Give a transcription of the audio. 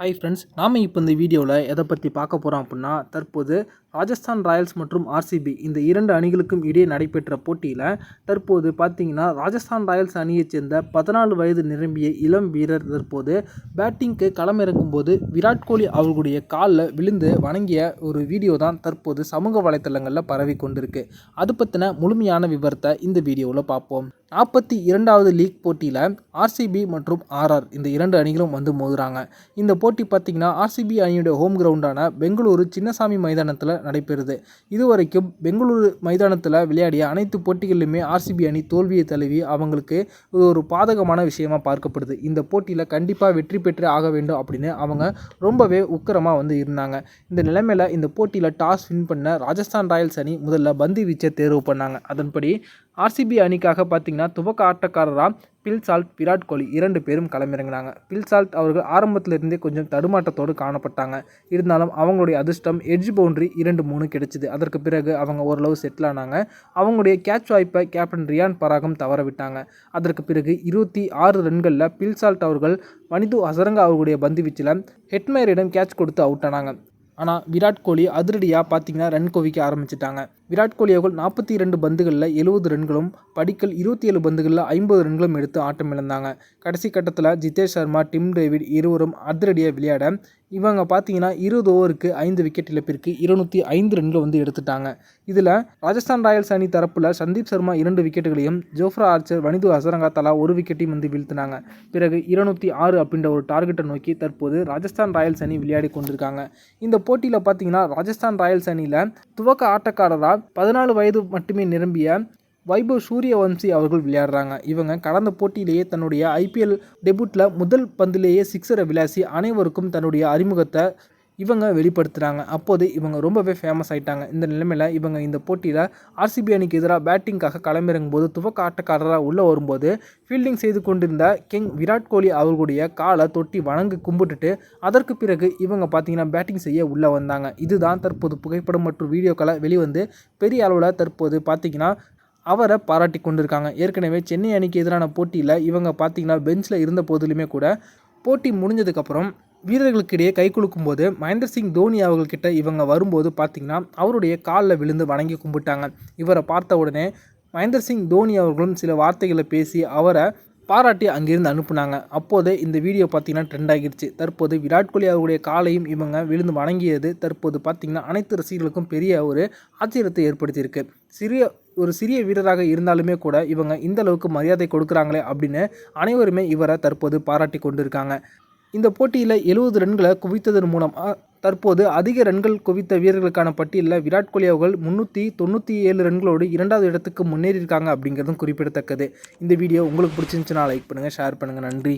Hi friends நாம் இப்போ இந்த வீடியோவில் எதை பற்றி பார்க்க போகிறோம் அப்படின்னா தற்போது ராஜஸ்தான் ராயல்ஸ் மற்றும் ஆர்சிபி இந்த இரண்டு அணிகளுக்கும் இடையே நடைபெற்ற போட்டியில் தற்போது பார்த்தீங்கன்னா ராஜஸ்தான் ராயல்ஸ் அணியைச் சேர்ந்த பதினாலு வயது நிரம்பிய இளம் வீரர் தற்போது பேட்டிங்க்கு களமிறங்கும் போது விராட் கோலி அவர்களுடைய காலில் விழுந்து வணங்கிய ஒரு வீடியோ தான் தற்போது சமூக வலைத்தளங்களில் பரவி கொண்டிருக்கு. அது பற்றின முழுமையான விவரத்தை இந்த வீடியோவில் பார்ப்போம். நாற்பத்தி இரண்டாவது லீக் போட்டியில் ஆர்சிபி மற்றும் ஆர்ஆர் இந்த இரண்டு அணிகளும் வந்து மோதுறாங்க. இந்த போ போட்டி பார்த்திங்கன்னா ஆர்சிபி அணியுடைய ஹோம் கிரவுண்டான பெங்களூரு சின்னசாமி மைதானத்தில் நடைபெறுது. இதுவரைக்கும் பெங்களூரு மைதானத்தில் விளையாடிய அனைத்து போட்டிகளிலுமே ஆர்சிபி அணி தோல்வியை தழுவி அவங்களுக்கு இது ஒரு பாதகமான விஷயமாக பார்க்கப்படுது. இந்த போட்டியில் கண்டிப்பாக வெற்றி பெற்று ஆக வேண்டும் அப்படின்னு அவங்க ரொம்பவே உக்கிரமாக வந்து இருந்தாங்க. இந்த நிலைமையில் இந்த போட்டியில் டாஸ் வின் பண்ண ராஜஸ்தான் ராயல்ஸ் அணி முதல்ல பந்து வீச்சை தேர்வு பண்ணாங்க. அதன்படி ஆர்சிபி அணிக்காக பார்த்தீங்கன்னா துவக்க ஆட்டக்காரராக பில் சால்ட் விராட் கோலி இரண்டு பேரும் களமிறங்கினாங்க. பில் சால்ட் அவர்கள் ஆரம்பத்திலிருந்தே கொஞ்சம் தடுமாட்டத்தோடு காணப்பட்டாங்க. இருந்தாலும் அவங்களுடைய அதிர்ஷ்டம் எட்ஜ் பவுண்டரி இரண்டு மூணு கிடைச்சிது. அதற்கு பிறகு அவங்க ஓரளவு செட்டில் ஆனாங்க. அவங்களுடைய கேட்ச் வாய்ப்பை கேப்டன் ரியான் பராகம் தவற விட்டாங்க அதற்கு பிறகு இருபத்தி ஆறு ரன்களில் பில் சால்ட் அவர்கள் மனிது அசரங்கா அவர்களுடைய பந்து வீச்சில் ஹெட்மேரிடம் கேட்ச் கொடுத்து அவுட் ஆனாங்க. ஆனால் விராட் கோலி அதிரடியாக பார்த்தீங்கன்னா ரன் குவிக்க ஆரம்பிச்சிட்டாங்க. விராட் கோலி அவர்கள் நாற்பத்தி இரண்டு பந்துகளில் எழுபது ரன்களும் படிக்கல் இருபத்தி ஏழு பந்துகளில் ஐம்பது ரன்களும் எடுத்து ஆட்டம் இழந்தாங்க. கடைசி கட்டத்தில் ஜிதேஷ் சர்மா டிம் டேவிட் இருவரும் அதிரடியாக விளையாட இவங்க பார்த்தீங்கன்னா இருபது ஓவருக்கு ஐந்து விக்கெட் இழப்பிற்கு இருநூற்றி ஐந்து ரன்கள் வந்து எடுத்துட்டாங்க. இதில் ராஜஸ்தான் ராயல்ஸ் அணி தரப்பில் சந்தீப் சர்மா இரண்டு விக்கெட்டுகளையும் ஜோஃப்ரா ஆர்ச்சர் வனிது ஹசரங்கா தலா ஒரு விக்கெட்டையும் வந்து வீழ்த்தினாங்க. பிறகு இருநூற்றி ஆறு அப்படின்ற ஒரு டார்கெட்டை நோக்கி தற்போது ராஜஸ்தான் ராயல்ஸ் அணி விளையாடி கொண்டிருக்காங்க. இந்த போட்டியில் பார்த்தீங்கன்னா ராஜஸ்தான் ராயல்ஸ் அணியில் துவக்க ஆட்டக்காரராக பதினாலு வயது மட்டுமே நிரம்பிய வைபவ் சூரியவம்சி அவர்கள் விளையாடுறாங்க. இவங்க கடந்த போட்டியிலேயே தன்னுடைய ஐபிஎல் டெபுட்டில் முதல் பந்திலேயே சிக்ஸரை விளாசி அனைவருக்கும் தன்னுடைய அறிமுகத்தை இவங்க வெளிப்படுத்துகிறாங்க அப்போது இவங்க ரொம்பவே ஃபேமஸ் ஆகிட்டாங்க இந்த நிலைமையில் இவங்க இந்த போட்டியில் ஆர்சிபி அணிக்கு எதிராக பேட்டிங்காக களமிறங்கும் போது துவக்க ஆட்டக்காரராக உள்ளே வரும்போது ஃபீல்டிங் செய்து கொண்டிருந்த கிங் விராட் கோலி அவர்களுடைய காலை தொட்டி வணங்கு கும்பிட்டுட்டு அதற்கு பிறகு இவங்க பார்த்தீங்கன்னா பேட்டிங் செய்ய உள்ளே வந்தாங்க. இதுதான் தற்போது புகைப்படம் மற்றும் வீடியோக்களை வெளிவந்து பெரிய அளவில் தற்போது பார்த்தீங்கன்னா அவரை பாராட்டி கொண்டிருக்காங்க. ஏற்கனவே சென்னை அணிக்கு எதிரான போட்டியில் இவங்க பார்த்தீங்கன்னா பெஞ்சில் இருந்த போதிலுமே கூட போட்டி முடிஞ்சதுக்கப்புறம் வீரர்களுக்கிடையே கை போது மகேந்திர சிங் தோனி அவர்கள்கிட்ட இவங்க வரும்போது பார்த்திங்கன்னா அவருடைய காலில் விழுந்து வணங்கி கும்பிட்டாங்க. இவரை பார்த்த உடனே மகேந்திர சிங் தோனி அவர்களும் சில வார்த்தைகளை பேசி அவரை பாராட்டி அங்கிருந்து அனுப்புனாங்க. அப்போது இந்த வீடியோ பார்த்தீங்கன்னா ட்ரெண்ட் ஆகிடுச்சு தற்போது விராட் கோலி அவருடைய காலையும் இவங்க விழுந்து வணங்கியது தற்போது பார்த்திங்கன்னா அனைத்து ரசிகர்களுக்கும் பெரிய ஒரு ஆச்சரியத்தை ஏற்படுத்தியிருக்கு. சிறிய ஒரு சிறிய வீரராக இருந்தாலுமே கூட இவங்க இந்த அளவுக்கு மரியாதை கொடுக்குறாங்களே அப்படின்னு அனைவருமே இவரை தற்போது பாராட்டி கொண்டிருக்காங்க. இந்த போட்டியில் எழுபது ரன்களை குவித்ததன் மூலம் தற்போது அதிக ரன்கள் குவித்த வீரர்களுக்கான பட்டியலில் விராட் கோலி அவர்கள் முந்நூற்றி தொண்ணூற்றி ஏழு ரன்களோடு இரண்டாவது இடத்துக்கு முன்னேறியிருக்காங்க அப்படிங்கிறதும் குறிப்பிடத்தக்கது. இந்த வீடியோ உங்களுக்கு பிடிச்சிருந்துச்சுன்னா லைக் பண்ணுங்கள் ஷேர் பண்ணுங்கள் நன்றி.